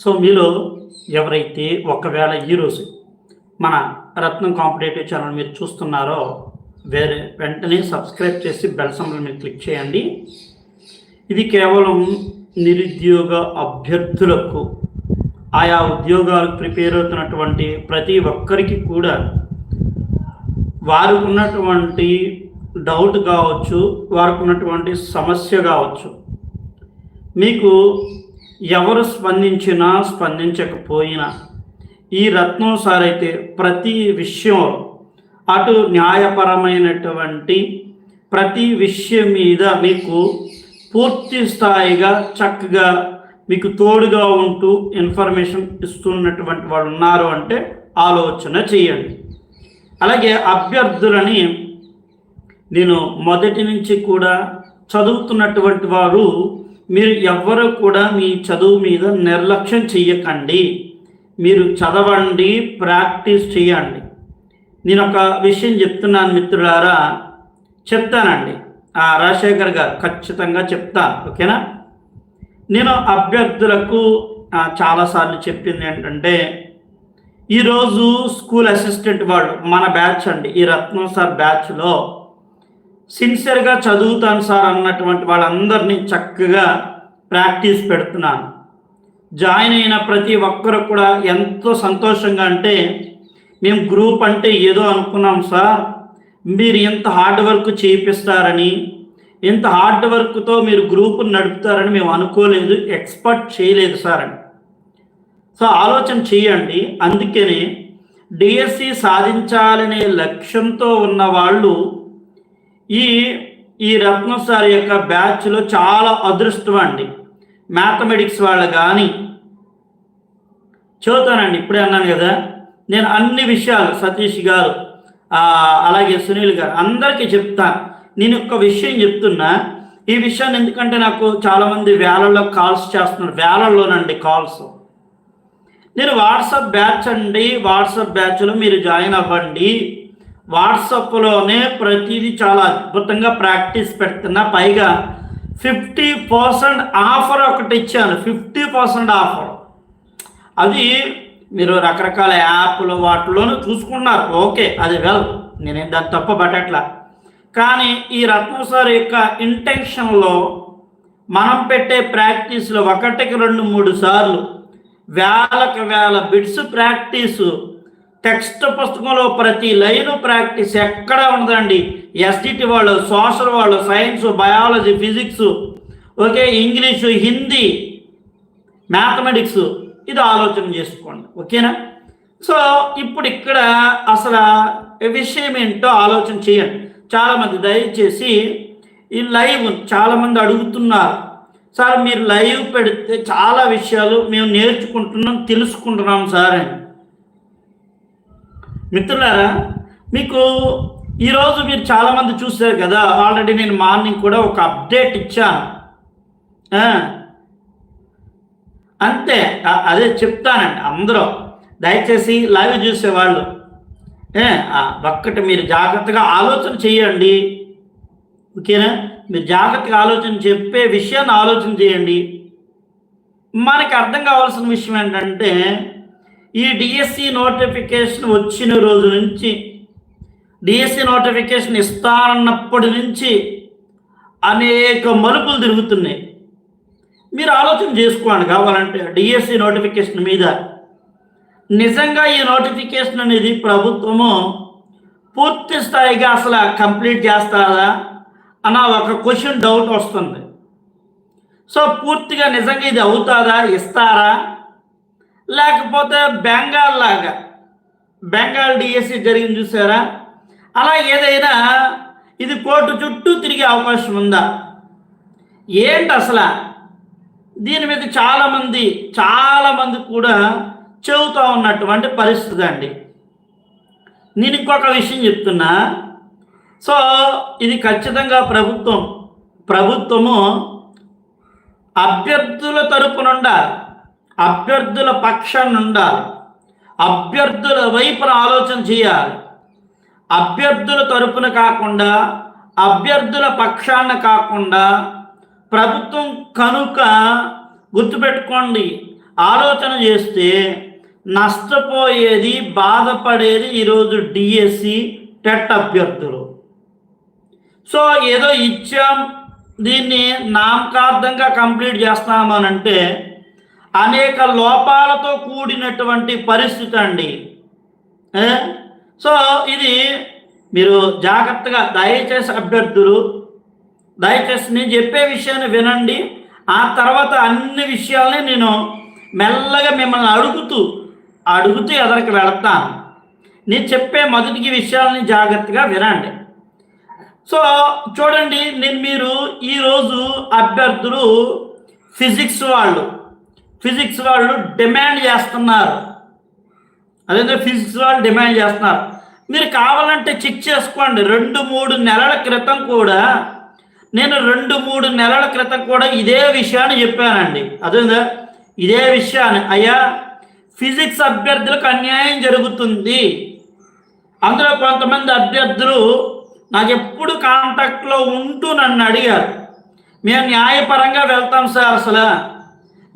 So మీలో ఎవరైతే ఒకవేళ ఈరోజు మన రత్నం కాంపిటేటివ్ ఛానల్ మీరు చూస్తున్నారో వేరే వెంటనే సబ్స్క్రైబ్ చేసి బెల్ సంబంధం మీరు క్లిక్ చేయండి. ఇది కేవలం నిరుద్యోగ అభ్యర్థులకు ఆయా ఉద్యోగాలకు ప్రిపేర్ అవుతున్నటువంటి ప్రతి ఒక్కరికి కూడా వారికి ఉన్నటువంటి డౌట్ కావచ్చు వారికి ఉన్నటువంటి సమస్య కావచ్చు. మీకు ఎవరు స్పందించినా స్పందించకపోయినా. ఈ రత్నం సార్ అయితే ప్రతి విషయం అటు న్యాయపరమైనటువంటి ప్రతి విషయం మీద మీకు పూర్తి స్థాయిగా చక్కగా మీకు తోడుగా ఉంటూ ఇన్ఫర్మేషన్ ఇస్తున్నటువంటి వాళ్ళు ఉన్నారు అంటే ఆలోచన చేయండి. అలాగే అభ్యర్థులని నేను మొదటి నుంచి కూడా చదువుతున్నటువంటి వారు మీరు ఎవ్వరూ కూడా మీ చదువు మీద నిర్లక్ష్యం చెయ్యకండి. మీరు చదవండి ప్రాక్టీస్ చేయండి నేను ఒక విషయం చెప్తున్నాను మిత్రులారా చెప్తానండి. ఆ రాజశేఖర్ గారు ఖచ్చితంగా చెప్తాను ఓకేనా? నేను అభ్యర్థులకు చాలాసార్లు చెప్పింది ఏంటంటే ఈరోజు స్కూల్ అసిస్టెంట్ వాళ్ళు మన బ్యాచ్ అండి ఈ రత్నం సార్ బ్యాచ్లో సిన్సియర్గా చదువుతాను సార్ అన్నటువంటి వాళ్ళందరినీ చక్కగా ప్రాక్టీస్ పెడుతున్నాను. జాయిన్ అయిన ప్రతి ఒక్కరు కూడా ఎంతో సంతోషంగా అంటే మేము గ్రూప్ అంటే ఏదో అనుకున్నాం సార్ మీరు ఎంత హార్డ్ వర్క్ చేయిస్తారని ఇంత హార్డ్ వర్క్తో మీరు గ్రూప్ నడుపుతారని మేము అనుకోలేదు ఎక్స్పర్ట్ చేయలేదు సార్ అని. సో ఆలోచన చేయండి. అందుకనే డిఎస్సి సాధించాలనే లక్ష్యంతో ఉన్న వాళ్ళు ఈ ఈ రత్న సార్ యొక్క బ్యాచ్లో చాలా అదృష్టం అండి. మ్యాథమెటిక్స్ వాళ్ళు కానీ చదువుతానండి ఇప్పుడే అన్నాను కదా. నేను అన్ని విషయాలు సతీష్ గారు అలాగే సునీల్ గారు అందరికీ చెప్తాను నేను ఒక విషయం చెప్తున్నా. ఈ విషయాన్ని ఎందుకంటే నాకు చాలామంది వేలల్లో కాల్స్ చేస్తున్నారు. వేలల్లోనండి కాల్స్. నేను వాట్సాప్ బ్యాచ్ అండి. వాట్సాప్ బ్యాచ్లో మీరు జాయిన్ అవ్వండి. వాట్సాప్లోనే ప్రతిదీ చాలా అద్భుతంగా ప్రాక్టీస్ పెడుతున్నా. పైగా ఫిఫ్టీ పర్సెంట్ ఆఫర్ ఒకటి ఇచ్చాను. Fifty percent offer. అది మీరు రకరకాల యాప్లు వాటిలోనూ చూసుకున్నారు ఓకే అది వెల్. నేనేం దాన్ని తప్ప పట్టట్లా కానీ ఈ రత్నం సార్ యొక్క ఇంటెన్షన్లో మనం పెట్టే ప్రాక్టీస్లో ఒకటికి రెండు మూడు సార్లు వేలకు వేల బిట్స్ ప్రాక్టీసు టెక్స్ట్ పుస్తకంలో ప్రతి లైను ప్రాక్టీస్ ఎక్కడ ఉండదండి. ఎస్డిటి వాళ్ళు సోషల్ వాళ్ళు science biology physics okay English Hindi mathematics ఇది ఆలోచన చేసుకోండి. ఓకేనా? సో ఇప్పుడు ఇక్కడ అసలు విషయం ఏంటో ఆలోచన చేయండి. చాలామంది దయచేసి ఈ లైవ్ చాలామంది అడుగుతున్నారు. సార్ మీరు లైవ్ పెడితే చాలా విషయాలు మేము నేర్చుకుంటున్నాం తెలుసుకుంటున్నాం సార్ అని. మిత్రులారా మీకు ఈరోజు మీరు చాలామంది చూశారు కదా ఆల్రెడీ నేను మార్నింగ్ కూడా ఒక అప్డేట్ ఇచ్చాను. అంతే అదే చెప్తానండి అందరూ. దయచేసి లైవ్ చూసేవాళ్ళు. ఒక్కటి మీరు జాగ్రత్తగా ఆలోచన చేయండి. ఓకేనా? మీరు జాగ్రత్తగా ఆలోచన చెప్పే విషయాన్ని ఆలోచన చేయండి. మనకి అర్థం కావాల్సిన విషయం ఏంటంటే ఈ డిఎస్సి నోటిఫికేషన్ వచ్చిన రోజు నుంచి డిఎస్సి నోటిఫికేషన్ ఇస్తారన్నప్పటి నుంచి అనేక మలుపులు తిరుగుతున్నాయి. మీరు ఆలోచన చేసుకోండి కావాలంటే డిఎస్సి నోటిఫికేషన్ మీద. నిజంగా ఈ నోటిఫికేషన్ అనేది ప్రభుత్వము పూర్తి స్థాయిగా అసలు కంప్లీట్ చేస్తారా అన్న ఒక క్వశ్చన్ డౌట్ వస్తుంది. సో పూర్తిగా నిజంగా ఇది అవుతారా ఇస్తారా? లేకపోతే బెంగాల్ లాగా. బెంగాల్ డిఎస్సి జరిగింది చూసారా? అలా ఏదైనా ఇది కోర్టు చుట్టూ తిరిగే అవకాశం ఉందా? ఏంటి అసలు? దీని మీద చాలామంది చాలామంది కూడా చెబుతూ ఉన్నటువంటి పరిస్థితి అండి. నేను ఇంకొక విషయం చెప్తున్నా. సో ఇది ఖచ్చితంగా ప్రభుత్వం ప్రభుత్వము అభ్యర్థుల తరపునుండాలి అభ్యర్థుల పక్షాన్ని ఉండాలి. అభ్యర్థుల వైపున ఆలోచన చేయాలి. అభ్యర్థుల తరపున కాకుండా అభ్యర్థుల పక్షాన కాకుండా ప్రభుత్వం కనుక గుర్తుపెట్టుకోండి. ఆలోచన చేస్తే నష్టపోయేది బాధపడేది ఈరోజు డిఎస్సి టెట్ అభ్యర్థులు. సో ఏదో ఇచ్చాం దీన్ని నామకార్థంగా కంప్లీట్ చేస్తామనంటే అనేక లోపాలతో కూడినటువంటి పరిస్థితి అండి. సో ఇది మీరు జాగ్రత్తగా దయచేసి అభ్యర్థులు దయచేసి నేను చెప్పే విషయాన్ని వినండి. ఆ తర్వాత అన్ని విషయాల్ని నేను మెల్లగా మిమ్మల్ని అడుగుతూ అడుగుతూ ఎదరికి వెళతాను. నేను చెప్పే మొదటి విషయాలని జాగ్రత్తగా వినండి. సో చూడండి నేను మీరు ఈరోజు అభ్యర్థులు ఫిజిక్స్ వాళ్ళు. ఫిజిక్స్ వాళ్ళు డిమాండ్ చేస్తున్నారు. అదే ఫిజిక్స్ వాళ్ళు డిమాండ్ చేస్తున్నారు. మీరు కావాలంటే చెక్ చేసుకోండి. రెండు మూడు నెలల క్రితం కూడా నేను రెండు మూడు నెలల క్రితం కూడా ఇదే విషయాన్ని చెప్పానండి. అదే ఇదే విషయాన్ని. అయ్యా ఫిజిక్స్ అభ్యర్థులకు అన్యాయం జరుగుతుంది. అందులో కొంతమంది అభ్యర్థులు నాకు ఎప్పుడు కాంటాక్ట్లో ఉంటూ నన్ను అడిగారు. మేము న్యాయపరంగా వెళ్తాం సార్ అసలు.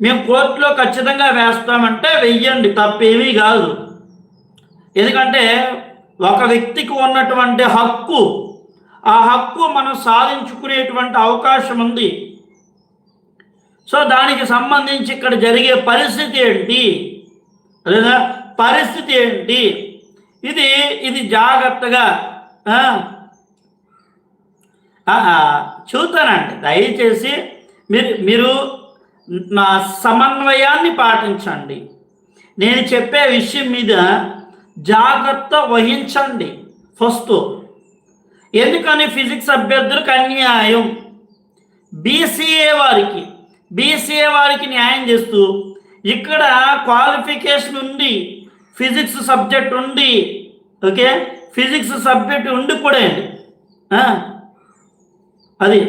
మేము కోర్టులో ఖచ్చితంగా వేస్తామంటే వెయ్యండి తప్పేమీ కాదు. ఎందుకంటే ఒక వ్యక్తికి ఉన్నటువంటి హక్కు ఆ హక్కు మనం సాధించుకునేటువంటి అవకాశం ఉంది. సో దానికి సంబంధించి ఇక్కడ జరిగే పరిస్థితి ఏంటి? లేదా పరిస్థితి ఏంటి? ఇది ఇది జాగ్రత్తగా చూతానండి దయచేసి మీరు మీరు నా సమన్వయాన్ని పాటించండి. నేను చెప్పే విషయం మీద జాగ్రత్త వహించండి. ఫస్ట్ ఎందుకని ఫిజిక్స్ అభ్యర్థులకు అన్యాయం? బీసీఏ వారికి బీసీఏ వారికి న్యాయం చేస్తూ ఇక్కడ క్వాలిఫికేషన్ ఉంది ఫిజిక్స్ సబ్జెక్ట్ ఉంది ఓకే? ఫిజిక్స్ సబ్జెక్ట్ ఉండి కూడా అది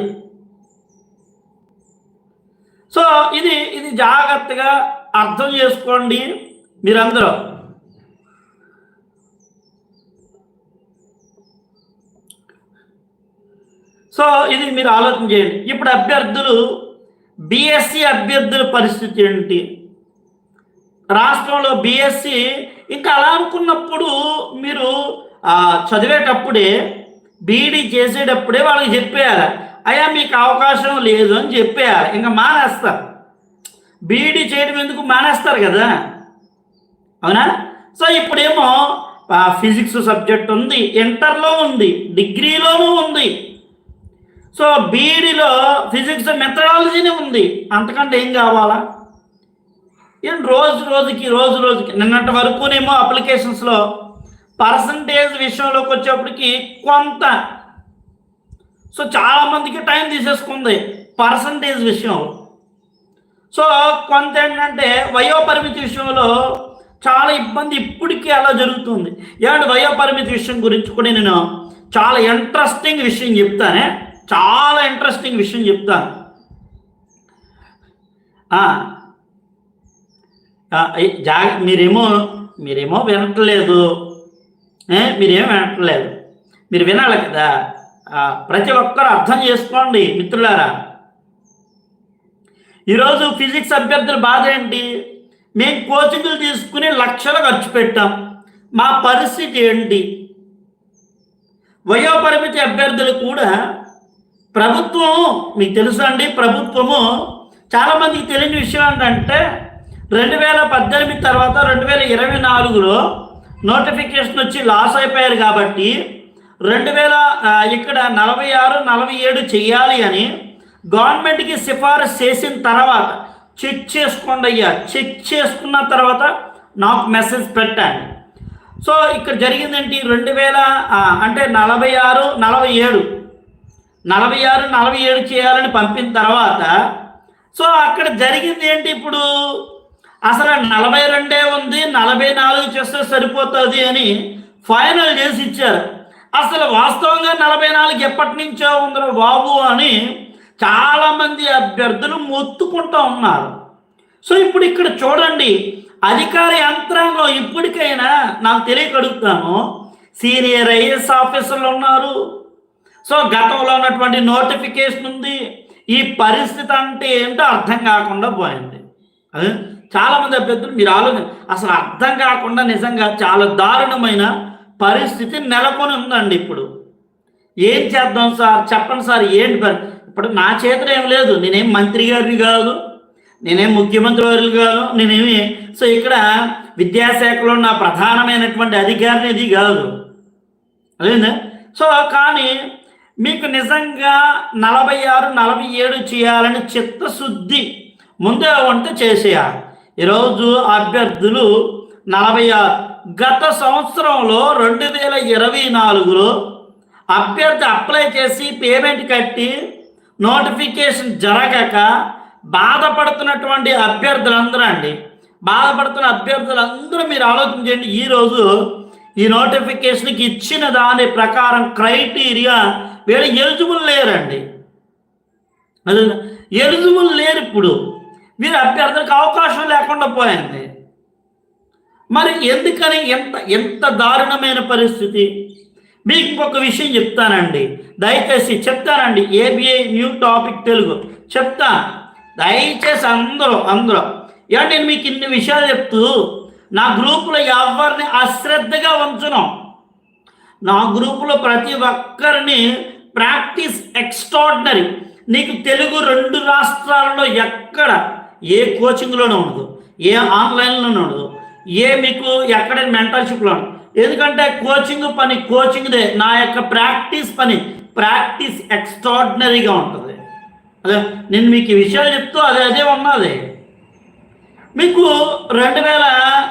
సో ఇది ఇది జాగ్రత్తగా అర్థం చేసుకోండి మీరందరూ. సో ఇది మీరు ఆలోచన చేయండి. ఇప్పుడు అభ్యర్థులు బీఎస్సీ అభ్యర్థుల పరిస్థితి ఏంటి? రాష్ట్రంలో బీఎస్సీ ఇంకా అలా అనుకున్నప్పుడు మీరు చదివేటప్పుడే బీఈడీ చేసేటప్పుడే వాళ్ళకి చెప్పేయాలి. అయ్యా మీకు అవకాశం లేదు అని చెప్పేయాలి ఇంకా మానేస్తారు బీఈడీ చేయడం ఎందుకు మానేస్తారు కదా? అవునా? సో ఇప్పుడేమో ఫిజిక్స్ సబ్జెక్ట్ ఉంది ఇంటర్లో ఉంది డిగ్రీలోనూ ఉంది. సో బీఈడీలో ఫిజిక్స్ మెథడాలజీనే ఉంది. అంతకంటే ఏం కావాలా? ఏం రోజు రోజుకి రోజు రోజుకి నిన్నటి వరకునేమో అప్లికేషన్స్లో పర్సంటేజ్ విషయంలోకి వచ్చేప్పటికి కొంత సో చాలా మందికి టైం తీసేసుకుంది పర్సంటేజ్ విషయంలో సో కొంత ఏంటంటే వయోపరిమితి విషయంలో చాలా ఇబ్బంది ఇప్పటికీ అలా జరుగుతుంది. ఏమంటే వయోపరిమితి విషయం గురించి కూడా నేను చాలా ఇంట్రెస్టింగ్ విషయం చెప్తానే చాలా ఇంట్రెస్టింగ్ విషయం చెప్తాను. ఆ, జాగ మీరేమో మీరేమో వినట్లేదు. మీరేం వినట్లేదు. మీరు వినాలి కదా. ప్రతి ఒక్కరు అర్థం చేసుకోండి మిత్రులారా. ఈరోజు ఫిజిక్స్ అభ్యర్థుల బాధ ఏంటి? మేము కోచింగ్లు తీసుకుని లక్షలు ఖర్చు పెట్టాం. మా పరిస్థితి ఏంటి? వయోపరిమితి అభ్యర్థులు కూడా ప్రభుత్వం మీకు తెలుసా అండి ప్రభుత్వము చాలామందికి తెలియని విషయం ఏంటంటే రెండు వేల పద్దెనిమిది తర్వాత రెండు వేల ఇరవై నాలుగులో నోటిఫికేషన్ వచ్చి లాస్ అయిపోయారు కాబట్టి రెండు వేల ఇక్కడ నలభై ఆరు నలభై ఏడు చెయ్యాలి అని గవర్నమెంట్కి సిఫారసు చేసిన తర్వాత చెక్ చేసుకోండి అయ్యా. చెక్ చేసుకున్న తర్వాత నాకు మెసేజ్ పెట్టండి. సో ఇక్కడ జరిగిందేంటి? రెండు వేల అంటే నలభై ఆరు నలభై ఏడు. నలభై ఆరు నలభై ఏడు చేయాలని పంపిన తర్వాత సో అక్కడ జరిగింది ఏంటి ఇప్పుడు? అసలు నలభై రెండే ఉంది నలభై నాలుగు చేస్తే సరిపోతుంది అని ఫైనల్ చేసి ఇచ్చారు. అసలు వాస్తవంగా నలభై నాలుగు ఎప్పటి నుంచో ఉందిరా బాబు అని చాలామంది అభ్యర్థులు మొత్తుకుంటూ ఉన్నారు. సో ఇప్పుడు ఇక్కడ చూడండి అధికార యంత్రాంగం ఇప్పటికైనా నాకు తెలియకడుగుతాను సీనియర్ ఐఏఎస్ ఆఫీసర్లు ఉన్నారు. సో గతంలో ఉన్నటువంటి నోటిఫికేషన్ ఉంది ఈ పరిస్థితి అంటే ఏంటో అర్థం కాకుండా పోయింది. చాలామంది అభ్యర్థులు మీరు ఆలోచన అసలు అర్థం కాకుండా నిజంగా చాలా దారుణమైన పరిస్థితి నెలకొని ఉందండి ఇప్పుడు. ఏం చేద్దాం సార్? చెప్పండి సార్ ఏంటి పరి? ఇప్పుడు నా చేతిలో ఏం లేదు. నేనేం మంత్రి గారిని కాదు. నేనేం ముఖ్యమంత్రి వారు కాదు. నేనేమి సో ఇక్కడ విద్యాశాఖలో నా ప్రధానమైనటువంటి అధికారిని ఇది కాదు. అదేందా సో కానీ మీకు నిజంగా నలభై ఆరు నలభై ఏడు చేయాలని చిత్తశుద్ధి ముందే వంట చేసేయాలి. ఈరోజు అభ్యర్థులు నలభై ఆరు. గత సంవత్సరంలో రెండు వేల ఇరవై నాలుగులో అభ్యర్థి అప్లై చేసి పేమెంట్ కట్టి నోటిఫికేషన్ జరగక బాధపడుతున్నటువంటి అభ్యర్థులందరూ అండి బాధపడుతున్న అభ్యర్థులందరూ మీరు ఆలోచించండి ఈరోజు ఈ నోటిఫికేషన్కి ఇచ్చిన దాని ప్రకారం క్రైటీరియా వీళ్ళు ఎలిజిబుల్ లేరండి. ఎలిజిబుల్ లేరు ఇప్పుడు. వీరు అభ్యర్థులకు అవకాశం లేకుండా పోయింది. మరి ఎందుకని ఎంత ఎంత దారుణమైన పరిస్థితి? మీకు ఒక విషయం చెప్తానండి. దయచేసి చెప్తానండి. ABI new topic Telugu. చెప్తాను దయచేసి అందరూ అందరూ. ఏమంటే నేను మీకు ఇన్ని విషయాలు చెప్తూ నా గ్రూపులో ఎవరిని అశ్రద్ధగా ఉంచను. నా గ్రూపులో ప్రతి ఒక్కరిని ప్రాక్టీస్ ఎక్స్ట్రాడినరీ. నీకు తెలుగు రెండు రాష్ట్రాలలో ఎక్కడ ఏ కోచింగ్లోనూ ఉండదు ఏ ఆన్లైన్లోనూ ఉండదు ఏ మీకు ఎక్కడ మెంటర్షిప్లో ఎందుకంటే కోచింగ్ పని కోచింగ్దే నా యొక్క ప్రాక్టీస్ పని. ప్రాక్టీస్ ఎక్స్ట్రాడినరీగా ఉంటుంది. అదే నేను మీకు ఈ విషయాలు చెప్తూ అదే అదే ఉన్నది. మీకు రెండు వేల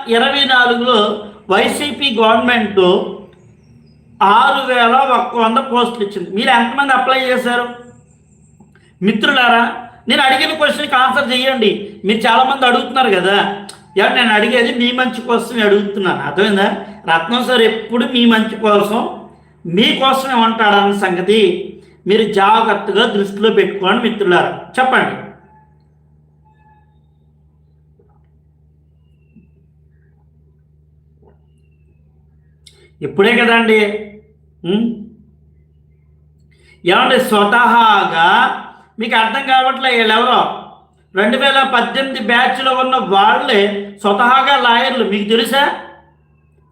ఇరవై నాలుగులో వైసీపీ గవర్నమెంట్ ఆరు వేల ఒక్క వంద పోస్టులు ఇచ్చింది. మీరు ఎంతమంది అప్లై చేశారు? మిత్రులారా నేను అడిగిన క్వశ్చన్కి ఆన్సర్ చేయండి మీరు చాలామంది అడుగుతున్నారు కదా. ఎవరు నేను అడిగేది మీ మంచి కోసం అడుగుతున్నాను. అర్థమైందా? రత్నం సార్ ఎప్పుడు మీ మంచి కోసం మీకోసమే ఉంటాడన్న సంగతి మీరు జాగ్రత్తగా దృష్టిలో పెట్టుకోండి మిత్రులారా. చెప్పండి. ఇప్పుడే కదండి. ఏమంటే స్వతహాగా మీకు అర్థం కావట్లే వీళ్ళెవరో? రెండు వేల పద్దెనిమిది బ్యాచ్లో ఉన్న వాళ్ళే స్వతహాగా లాయర్లు. మీకు తెలుసా?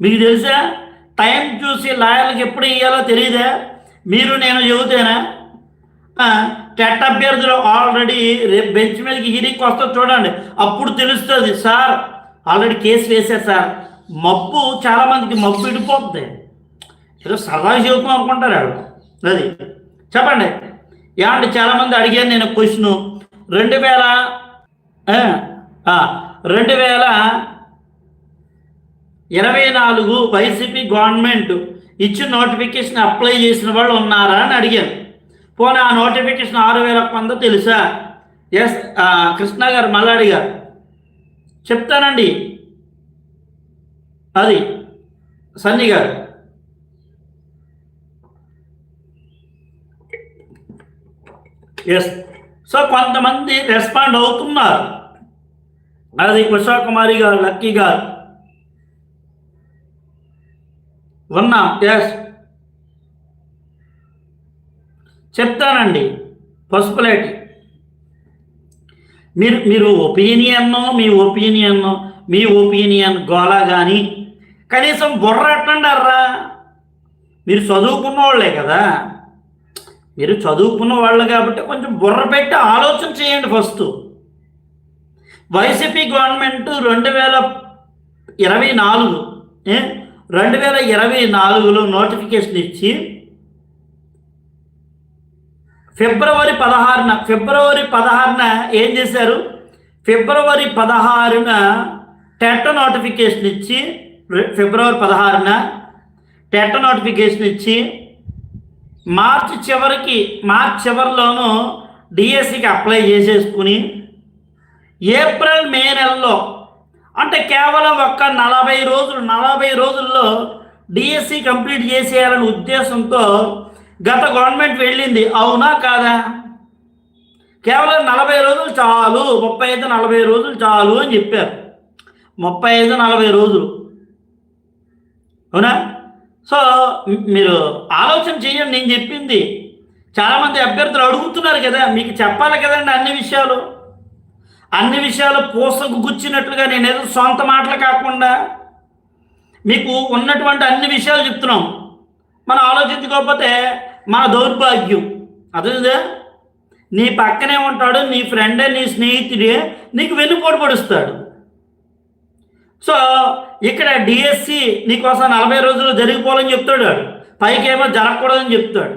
మీకు తెలుసా? టైం చూసి లాయర్లకు ఎప్పుడు ఇవ్వాలో తెలియదా మీరు నేను చెబుతేనా? టెట్ అభ్యర్థులు ఆల్రెడీ రేపు బెంచ్ మీదకి హీరింగ్కి వస్తా చూడండి. అప్పుడు తెలుస్తుంది. సార్ ఆల్రెడీ కేసు వేశారు సార్. మబ్బు చాలామందికి మబ్బు ఇడిపోతుంది ఏదో సరదా చెబుతాం అనుకుంటారు అది చెప్పండి. ఏమంటే చాలామంది అడిగాను నేను క్వశ్చను రెండు వేల రెండు వేల ఇరవై నాలుగు వైసీపీ గవర్నమెంట్ ఇచ్చిన నోటిఫికేషన్ అప్లై చేసిన వాళ్ళు ఉన్నారా అని అడిగాను పోనీ ఆ నోటిఫికేషన్ ఆరు వేల పొందో తెలుసా? ఎస్ కృష్ణ గారు మళ్ళీ అడిగారు. చెప్తానండి. అది సన్నీ గారు. ఎస్. సో కొంతమంది రెస్పాండ్ అవుతున్నారు. అది కుషాకుమారి గారు లక్కీ గారు. ఉన్నాం ఎస్ చెప్తానండి పసుపులేటి. మీరు మీరు ఒపీనియన్నో మీ ఒపీనియన్నో మీ ఒపీనియన్ గోలా కానీ కనీసం బుర్ర ఎట్టండారా మీరు చదువుకున్న వాళ్ళే కదా. మీరు చదువుకున్న వాళ్ళు కాబట్టి కొంచెం బుర్ర పెట్టి ఆలోచన చేయండి ఫస్ట్. వైసీపీ గవర్నమెంట్ రెండు వేల ఇరవై నాలుగు రెండు వేల ఇరవై నాలుగులో నోటిఫికేషన్ ఇచ్చి ఫిబ్రవరి పదహారున ఫిబ్రవరి పదహారున ఏం చేశారు? ఫిబ్రవరి పదహారున టెట్ నోటిఫికేషన్ ఇచ్చి ఫిబ్రవరి పదహారున టెట్ నోటిఫికేషన్ ఇచ్చి మార్చి చివరికి మార్చి చివరిలోనూ డిఎస్సికి అప్లై చేసేసుకుని ఏప్రిల్ మే నెలలో అంటే కేవలం ఒక్క నలభై రోజులు నలభై రోజుల్లో డిఎస్సి కంప్లీట్ చేసేయాలనే ఉద్దేశంతో గత గవర్నమెంట్ వెళ్ళింది. అవునా కాదా? కేవలం నలభై రోజులు చాలు ముప్పై ఐదు నలభై రోజులు చాలు అని చెప్పారు. ముప్పై ఐదు నలభై రోజులు. అవునా? సో మీరు ఆలోచన చేయండి నేను చెప్పింది. చాలామంది అభ్యర్థులు అడుగుతున్నారు కదా మీకు చెప్పాలి కదండి అన్ని విషయాలు. అన్ని విషయాలు పూసకు గుచ్చినట్లుగా నేను ఏదో సొంత మాటలు కాకుండా మీకు ఉన్నటువంటి అన్ని విషయాలు చెప్తున్నాం. మనం ఆలోచించుకోకపోతే మన దౌర్భాగ్యం. అదే నీ పక్కనే ఉంటాడు నీ ఫ్రెండే నీ స్నేహితుడే నీకు వెన్నుపోటు పడుస్తాడు. సో ఇక్కడ డిఎస్సి నీకోసం నలభై రోజులు జరిగిపోవాలని చెప్తాడు వాడు. పైకేమో జరగకూడదని చెప్తాడు.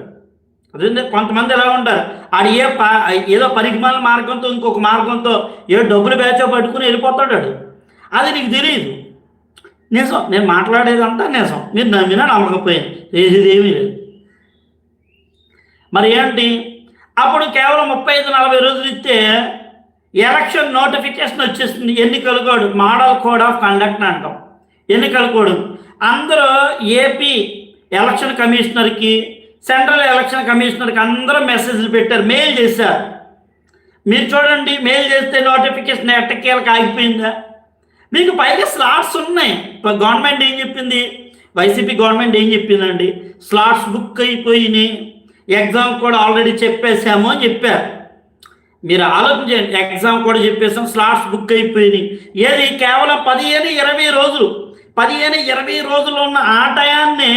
అదే కొంతమంది ఎలా ఉంటారు? ఆడు ఏ ప ఏదో పరిగమాల మార్గంతో ఇంకొక మార్గంతో ఏ డబ్బులు బ్యాచో పట్టుకుని వెళ్ళిపోతాడు అది నీకు తెలియదు నిజం. నేను మాట్లాడేదంతా నిజం. మీరు నమ్మినా నమ్మకపోయింది చేసేది ఏమీ లేదు. మరి ఏంటి? అప్పుడు కేవలం ముప్పై ఐదు నలభై రోజులు ఇస్తే ఎలక్షన్ నోటిఫికేషన్ వచ్చేస్తుంది ఎన్నికల code model code of conduct అంటాం. ఎన్నికల కోడ్. అందరూ ఏపీ ఎలక్షన్ కమిషనర్కి సెంట్రల్ ఎలక్షన్ కమిషనర్కి అందరూ మెసేజ్లు పెట్టారు. మెయిల్ చేశారు. మీరు చూడండి మెయిల్ చేస్తే నోటిఫికేషన్ ఎట్టకేలకు ఆగిపోయిందా? మీకు పైగా స్లాట్స్ ఉన్నాయి. ఇప్పుడు గవర్నమెంట్ ఏం చెప్పింది? వైసీపీ గవర్నమెంట్ ఏం చెప్పిందండి? స్లాట్స్ బుక్ అయిపోయినాయి. ఎగ్జామ్ కూడా ఆల్రెడీ చెప్పేసాము అని చెప్పారు. మీరు ఆలోచన చేయండి. ఎగ్జామ్ కూడా చెప్పేసాం స్లాట్స్ బుక్ అయిపోయినాయి. ఏది? కేవలం పదిహేను ఇరవై రోజులు. పదిహేను ఇరవై రోజులు ఉన్న ఆ టయాన్నే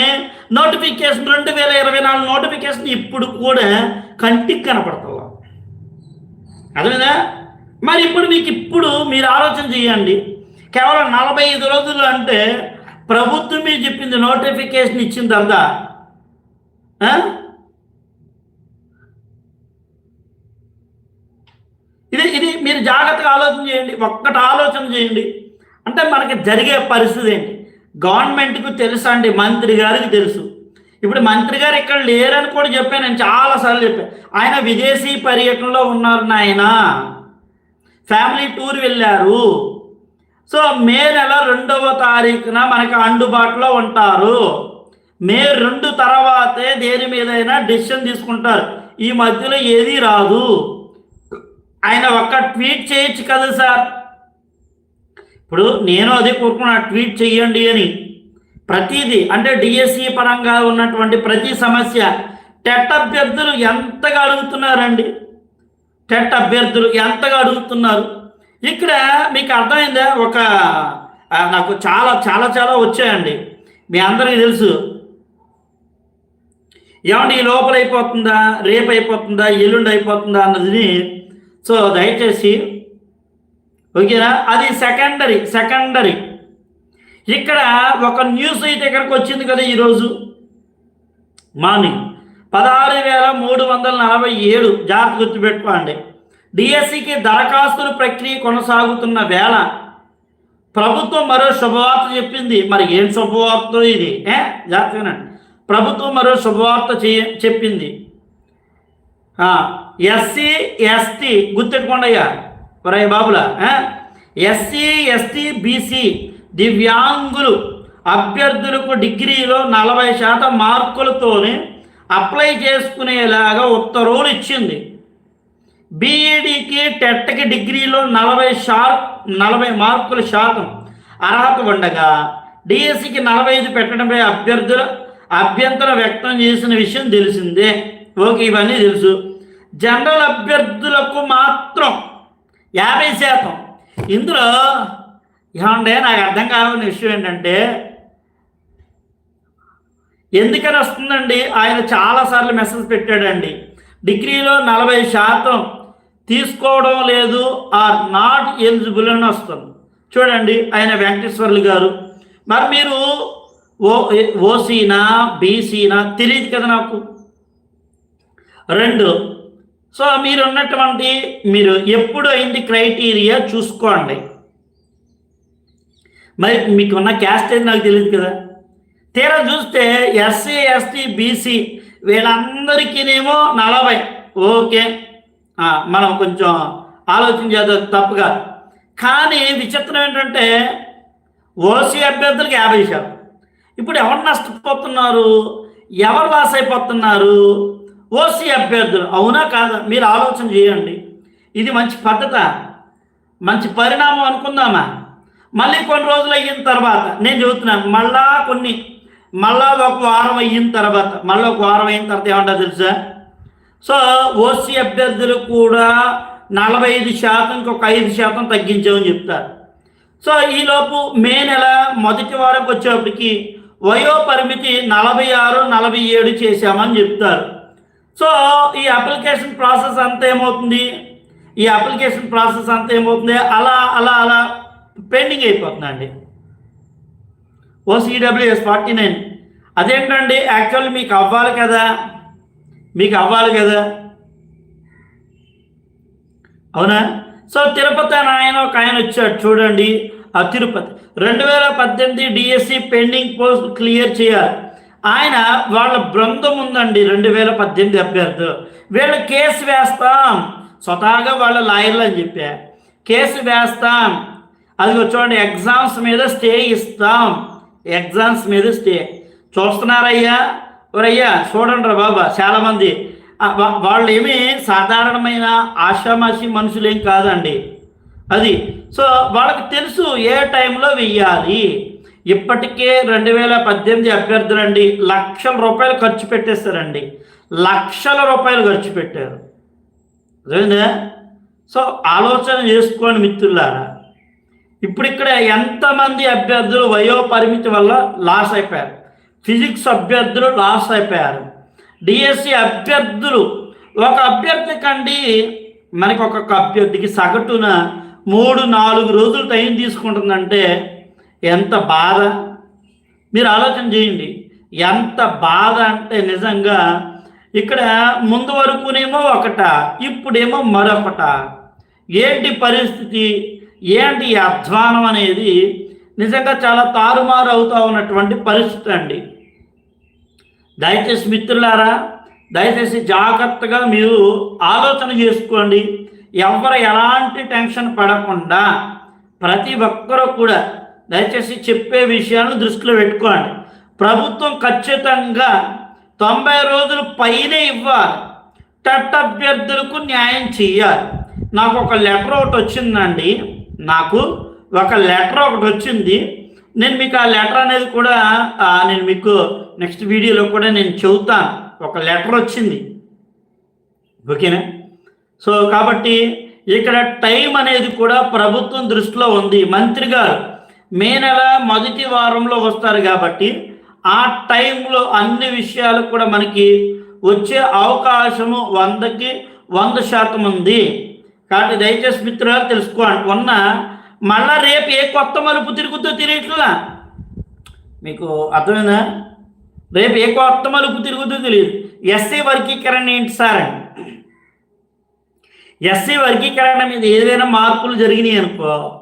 నోటిఫికేషన్ రెండు వేల ఇరవై నాలుగు నోటిఫికేషన్ ఇప్పుడు కూడా కంటికి కనపడుతుంది అదేనా మరి ఇప్పుడు మీకు ఇప్పుడు మీరు ఆలోచన చేయండి. కేవలం నలభై ఐదు రోజులు అంటే ప్రభుత్వం మీరు చెప్పింది నోటిఫికేషన్ ఇచ్చిన తర్వాత ఆ? ఇది ఇది మీరు జాగ్రత్తగా ఆలోచన చేయండి ఒక్కటి ఆలోచన చేయండి. అంటే మనకి జరిగే పరిస్థితి ఏంటి? గవర్నమెంట్కు తెలుసా అండి? మంత్రి గారికి తెలుసు. ఇప్పుడు మంత్రి గారు ఇక్కడ లేరని కూడా చెప్పాను నేను చాలాసార్లు చెప్పాను. ఆయన విదేశీ పర్యటనలో ఉన్నారు నాయన. ఫ్యామిలీ టూర్ వెళ్ళారు. సో మే నెల రెండవ తారీఖున మనకు అందుబాటులో ఉంటారు. మే రెండు తర్వాతే దేని మీదైనా డిసిషన్ తీసుకుంటారు. ఈ మధ్యలో ఏది రాదు. ఆయన ఒక్క ట్వీట్ చేయొచ్చు కదా సార్? ఇప్పుడు నేను అదే కోరుకున్నా ట్వీట్ చేయండి అని. ప్రతిదీ అంటే డిఎస్సి పరంగా ఉన్నటువంటి ప్రతి సమస్య టెట్ అభ్యర్థులు ఎంతగా అడుగుతున్నారండి? టెట్ అభ్యర్థులు ఎంతగా అడుగుతున్నారు? ఇక్కడ మీకు అర్థమైందా? ఒక నాకు చాలా చాలా చాలా వచ్చాయండి. మీ అందరికీ తెలుసు. ఏమండి ఈ లోపల అయిపోతుందా? రేపు అయిపోతుందా? ఎల్లుండి అయిపోతుందా? అన్నది సో దయచేసి ఓకేనా? అది సెకండరీ సెకండరీ ఇక్కడ ఒక న్యూస్ అయితే ఇక్కడికి వచ్చింది కదా ఈరోజు. మార్నింగ్ పదహారు వేల మూడు వందల నలభై ఏడు జాగ్రత్త గుర్తుపెట్టుకోండి. డిఎస్సికి దరఖాస్తుల ప్రక్రియ కొనసాగుతున్న వేళ ప్రభుత్వం మరో శుభవార్త చెప్పింది. మరి ఏం శుభవార్త ఇది? ఏ? జాగ్రత్తగానండి ప్రభుత్వం మరో శుభవార్త చేయ చెప్పింది. ఎస్సీ ఎస్టీ గుర్తెట్టుకోండియ్యా. ఒరే బాబులా ఎస్సీ ఎస్టీ బీసీ దివ్యాంగులు అభ్యర్థులకు డిగ్రీలో నలభై శాతం మార్కులతోనే అప్లై చేసుకునేలాగా ఉత్తర్వులు ఇచ్చింది. బీఈడికి టెట్కి డిగ్రీలో నలభై షార్ నలభై మార్కుల శాతం అర్హత ఉండగా డిఎస్సికి నలభై ఐదు పెట్టడంపై అభ్యర్థుల అభ్యంతరం వ్యక్తం చేసిన విషయం తెలిసిందే. ఓకే ఇవన్నీ తెలుసు. జనరల్ అభ్యర్థులకు మాత్రం యాభై శాతం. ఇందులో ఏమంటే నాకు అర్థం కావాలని విషయం ఏంటంటే ఎందుకని వస్తుందండి? ఆయన చాలాసార్లు మెసేజ్ పెట్టాడండి. డిగ్రీలో నలభై శాతం తీసుకోవడం లేదు ఆర్ నాట్ ఎలిజిబుల్ అని వస్తుంది. చూడండి ఆయన వెంకటేశ్వర్లు గారు. మరి మీరు ఓ ఓసీనా బీసీనా తెలియదు కదా నాకు. రెండు. సో మీరు ఉన్నటువంటి మీరు ఎప్పుడు అయింది క్రైటీరియా చూసుకోండి. మరి మీకు ఉన్న క్యాస్ట్ ఏది నాకు తెలియదు కదా. తీరా చూస్తే ఎస్సీ ఎస్టీ బీసీ వీళ్ళందరికీనేమో నలభై. ఓకే. మనం కొంచెం ఆలోచన చేద్దాం తప్పుగా. కానీ విచిత్రం ఏంటంటే ఓసీ అభ్యర్థులకు యాభై శాతం. ఇప్పుడు ఎవరు నష్టపోతున్నారు? ఎవరు లాస్ అయిపోతున్నారు ఓసీ అభ్యర్థులు అవునా కాదా? మీరు ఆలోచన చేయండి. ఇది మంచి పద్ధత? మంచి పరిణామం అనుకుందామా? మళ్ళీ కొన్ని రోజులు అయిన తర్వాత నేను చెబుతున్నాను మళ్ళా కొన్ని మళ్ళా ఒక వారం అయిన తర్వాత మళ్ళీ ఒక వారం అయిన తర్వాత ఏమంటా తెలుసా? సో ఓసీ అభ్యర్థులు కూడా నలభై ఐదు శాతం ఇంకొక ఐదు శాతం తగ్గించామని చెప్తారు. సో ఈలోపు మే నెల మొదటి వారంకి వచ్చేప్పటికి వయో పరిమితి నలభై ఆరు నలభై ఏడు చేశామని చెప్తారు. సో ఈ అప్లికేషన్ ప్రాసెస్ అంతా ఏమవుతుంది? ఈ అప్లికేషన్ ప్రాసెస్ అంతా ఏమవుతుంది? అలా అలా అలా పెండింగ్ అయిపోతుందండి ఓసీడబ్ల్యూఎస్ ఫార్టీ నైన్ అదేంటండి? యాక్చువల్ మీకు అవ్వాలి కదా? మీకు అవ్వాలి కదా? అవునా? సో తిరుపతి అని ఆయన ఒక ఆయన వచ్చాడు చూడండి. ఆ తిరుపతి. రెండు వేల పద్దెనిమిది డిఎస్సి పెండింగ్ పోస్ట్ క్లియర్ చేయాలి. ఆయన వాళ్ళ బృందం ఉందండి రెండు వేల పద్దెనిమిది అభ్యర్థులు వీళ్ళు కేసు వేస్తాం. స్వతహాగా వాళ్ళ లాయర్లు అని చెప్పా. కేసు వేస్తాం. అది చూడండి ఎగ్జామ్స్ మీద స్టే ఇస్తాం. ఎగ్జామ్స్ మీద స్టే. చూస్తున్నారయ్యా? ఎవరయ్యా చూడండి రా బాబా చాలామంది. వాళ్ళు ఏమి సాధారణమైన ఆషామాషి మనుషులేం కాదండి. అది. సో వాళ్ళకి తెలుసు ఏ టైంలో వెయ్యాలి. ఇప్పటికే రెండు వేల పద్దెనిమిది అభ్యర్థులండి లక్షల రూపాయలు ఖర్చు పెట్టేస్తారండి. లక్షల రూపాయలు ఖర్చు పెట్టారు. అదేనా సో ఆలోచన చేసుకోండి మిత్రులారా. ఇప్పుడు ఇక్కడ ఎంతమంది అభ్యర్థులు వయో పరిమితి వల్ల లాస్ అయిపోయారు? ఫిజిక్స్ అభ్యర్థులు లాస్ అయిపోయారు. డిఎస్సి అభ్యర్థులు ఒక అభ్యర్థి కండి మనకి ఒక్కొక్క అభ్యర్థికి సగటున మూడు నాలుగు రోజులు టైం తీసుకుంటుందంటే ఎంత బాధ? మీరు ఆలోచన చేయండి. ఎంత బాధ అంటే నిజంగా ఇక్కడ ముందు వరకునేమో ఒకట ఇప్పుడేమో మరొకట. ఏంటి పరిస్థితి? ఏంటి అధ్వానం అనేది? నిజంగా చాలా తారుమారు అవుతా ఉన్నటువంటి పరిస్థితి అండి. దయచేసి మిత్రులారా దయచేసి జాగ్రత్తగా మీరు ఆలోచన చేసుకోండి. ఎవరు ఎలాంటి టెన్షన్ పడకుండా ప్రతి ఒక్కరూ కూడా దయచేసి చెప్పే విషయాలను దృష్టిలో పెట్టుకోండి. ప్రభుత్వం ఖచ్చితంగా తొంభై రోజులు పైనే ఇవ్వాలి. టట్ అభ్యర్థులకు న్యాయం చేయాలి నాకు ఒక లెటర్ ఒకటి వచ్చిందండి. నాకు ఒక లెటర్ ఒకటి వచ్చింది. నేను మీకు ఆ లెటర్ అనేది కూడా నేను మీకు నెక్స్ట్ వీడియోలో కూడా నేను చెబుతాను. ఒక లెటర్ వచ్చింది. ఓకేనా? సో కాబట్టి ఇక్కడ టైం అనేది కూడా ప్రభుత్వం దృష్టిలో ఉంది. మంత్రి గారు మే నెల మొదటి వారంలో వస్తారు కాబట్టి ఆ టైంలో అన్ని విషయాలు కూడా మనకి వచ్చే అవకాశము వందకి వంద శాతం ఉంది. కాబట్టి దయచేసి మిత్రులు తెలుసుకోండి. ఉన్న మళ్ళా రేపు ఏ కొత్త మలుపు తిరుగుతో తిరిగిట్లా మీకు అర్థమైందా? రేపు ఏ కొత్త మలుపు తిరుగుతుందో తెలియదు. ఎస్సీ వర్గీకరణ ఏంటి సార్ అని? ఎస్సీ వర్గీకరణ మీద ఏదైనా మార్పులు జరిగినాయి అనుకో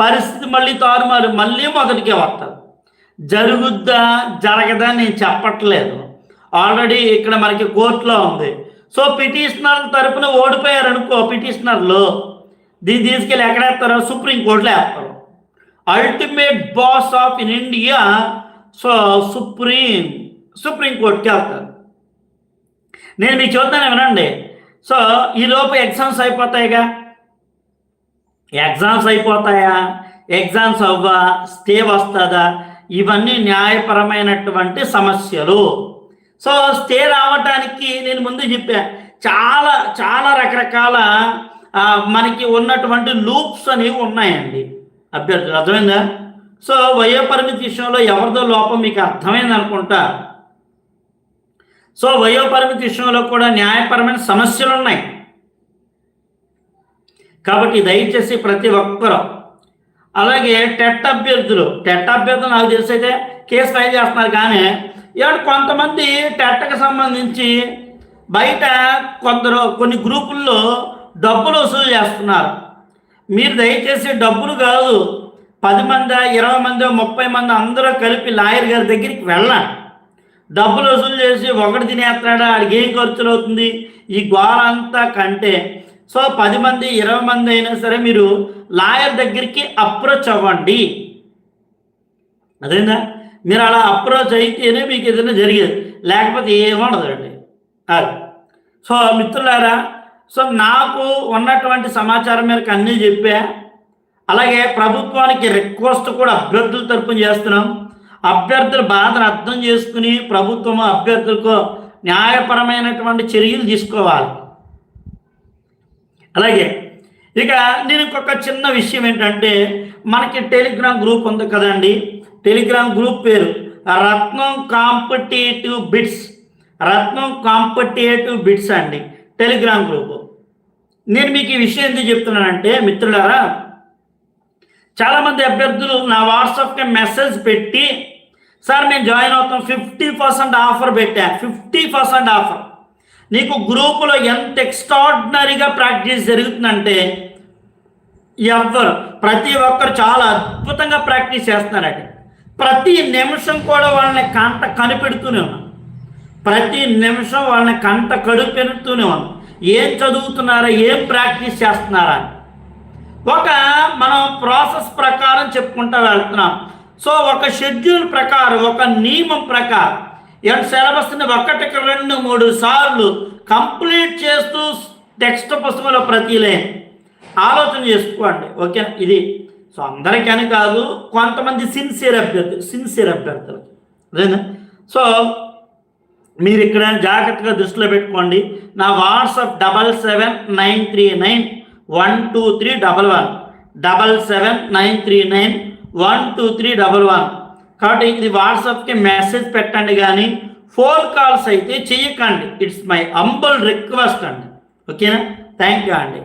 పరిస్థితి మళ్ళీ తారుమారు మళ్ళీ మొదటికే వస్తారు. జరుగుద్దా జరగదా నేను చెప్పట్లేదు. ఆల్రెడీ ఇక్కడ మనకి కోర్టులో ఉంది. సో పిటిషనర్ తరపున ఓడిపోయారు అనుకో పిటిషనర్లు దీన్ని తీసుకెళ్ళి ఎక్కడేస్తారో? సుప్రీంకోర్టులో వేస్తారు. Ultimate boss of in India so supreme సుప్రీంకోర్టుకి వెళ్తారు. నేను మీకు చూద్దాను వినండి. సో ఈలోపు ఎగ్జామ్స్ అయిపోతాయిగా? ఎగ్జామ్స్ అయిపోతాయా? ఎగ్జామ్స్ అవ్వా? స్టే వస్తుందా? ఇవన్నీ న్యాయపరమైనటువంటి సమస్యలు. సో స్టే రావటానికి నేను ముందు చెప్పా చాలా చాలా రకరకాల మనకి ఉన్నటువంటి లూప్స్ అనేవి ఉన్నాయండి. అభ్యర్థులు అర్థమైందా? సో వయోపరిమితి విషయంలో ఎవరిదో లోపం మీకు అర్థమైంది అనుకుంటా. సో వయోపరిమితి విషయంలో కూడా న్యాయపరమైన సమస్యలు ఉన్నాయి. కాబట్టి దయచేసి ప్రతి ఒక్కరూ అలాగే టెట్ అభ్యర్థులు టెట్ అభ్యర్థులు నాకు తెలిసి అయితే కేసు ఫైల్ చేస్తున్నారు కానీ ఇవాళ కొంతమంది టెట్కి సంబంధించి బయట కొందరు కొన్ని గ్రూపుల్లో డబ్బులు వసూలు చేస్తున్నారు. మీరు దయచేసి డబ్బులు కాదు పది మంది ఇరవై మంది ముప్పై మంది అందరూ కలిపి లాయర్ గారి దగ్గరికి వెళ్ళండి. డబ్బులు వసూలు చేసి ఒకటి తినేస్తాడా ఆడికి ఏం ఖర్చులు అవుతుంది? ఈ గోళ అంతా కంటే సో పది మంది ఇరవై మంది అయినా సరే మీరు లాయర్ దగ్గరికి అప్రోచ్ అవ్వండి. అదేనా మీరు అలా అప్రోచ్ అయితేనే మీకు ఏదైనా జరిగేది. లేకపోతే ఏముండదండి అది సో మిత్రులారా సో నాకు ఉన్నటువంటి సమాచారం మేరకు అన్నీ చెప్పా. అలాగే ప్రభుత్వానికి రిక్వెస్ట్ కూడా అభ్యర్థుల తరపున చేస్తున్నాం. అభ్యర్థుల బాధను అర్థం చేసుకుని ప్రభుత్వం అభ్యర్థులకు న్యాయపరమైనటువంటి చర్యలు తీసుకోవాలి. అలాగే ఇక నేను ఇంకొక చిన్న విషయం ఏంటంటే మనకి టెలిగ్రామ్ గ్రూప్ ఉంది కదండి. టెలిగ్రామ్ గ్రూప్ పేరు Ratnam competitive bits. Ratnam competitive bits అండి టెలిగ్రామ్ గ్రూప్. నేను మీకు ఈ విషయం ఎందుకు చెప్తున్నానంటే మిత్రులారా చాలామంది అభ్యర్థులు నా వాట్సాప్కి మెసేజ్ పెట్టి సార్ మేము జాయిన్ అవుతాం. ఫిఫ్టీ పర్సెంట్ ఆఫర్ పెట్టా. Fifty percent offer. నీకు గ్రూపులో ఎంత ఎక్స్ట్రాడినరీగా ప్రాక్టీస్ జరుగుతుందంటే ఎవ్వరు ప్రతి ఒక్కరు చాలా అద్భుతంగా ప్రాక్టీస్ చేస్తున్నారట. ప్రతి నిమిషం కూడా వాళ్ళని కంట కనిపెడుతూనే ఉన్నాం. ప్రతి నిమిషం వాళ్ళని కంట కడుపెడుతూనే ఉన్నాం. ఏం చదువుతున్నారా ఏం ప్రాక్టీస్ చేస్తున్నారా ఒక మనం ప్రాసెస్ ప్రకారం చెప్పుకుంటూ వెళ్తున్నాం. సో ఒక షెడ్యూల్ ప్రకారం ఒక నియమం ప్రకారం ఎంత సిలబస్ని ఒకటికి రెండు మూడు సార్లు కంప్లీట్ చేస్తూ టెక్స్ట్ పుస్తకంలో ప్రతి లైన్ ఆలోచన చేసుకోండి. ఓకే? ఇది సో అందరికని కాదు కొంతమంది సిన్సియర్ అభ్యర్థులు సిన్సియర్ అభ్యర్థులు అదేనా? సో మీరు ఇక్కడ జాగ్రత్తగా దృష్టిలో పెట్టుకోండి. నా WhatsApp double seven nine three nine one two three double one. Double seven nine three nine one two three double one. కాబట్టి ఇది వాట్సాప్కి మెసేజ్ పెట్టండి కానీ ఫోన్ కాల్స్ అయితే చెయ్యకండి ఇట్స్ మై అంబల్ రిక్వెస్ట్ అండి. ఓకేనా థ్యాంక్ యూ అండి.